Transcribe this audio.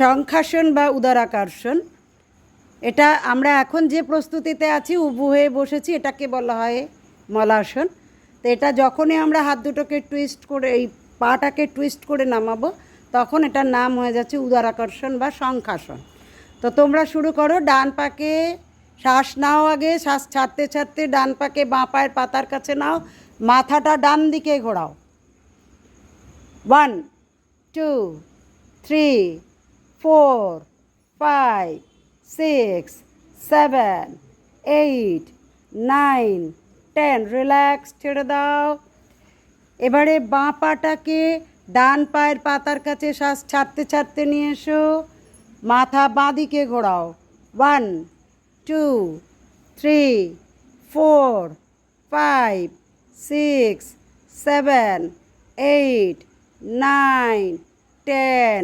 সংখাসন বা উদারাকর্ষণ এটা আমরা এখন যে প্রস্তুতিতে আছি, উবু হয়ে বসেছি, এটাকে বলা হয় মলাসন। তো এটা যখনই আমরা হাত দুটোকে টুইস্ট করে, এই পাটাকে টুইস্ট করে নামাবো, তখন এটার নাম হয়ে যাচ্ছে উদারাকর্ষণ বা সংখাসন। তো তোমরা শুরু করো, ডান পাকে শ্বাস নাও আগে, শ্বাস ছাড়তে ছাড়তে ডান পাকে বাঁ পায়ের পাতার কাছে নাও, মাথাটা ডান দিকে ঘোরাও। One two three four five six seven eight nine ten relax ছেড়ে দাও। এবারে বাঁ পাটাকে ডান পায়ের পাতার কাছে শ্বাস ছাড়তে ছাড়তে নিয়ে এসো। মাথা বাঁ দিকে ঘোরাও। One two three four five six seven eight nine ten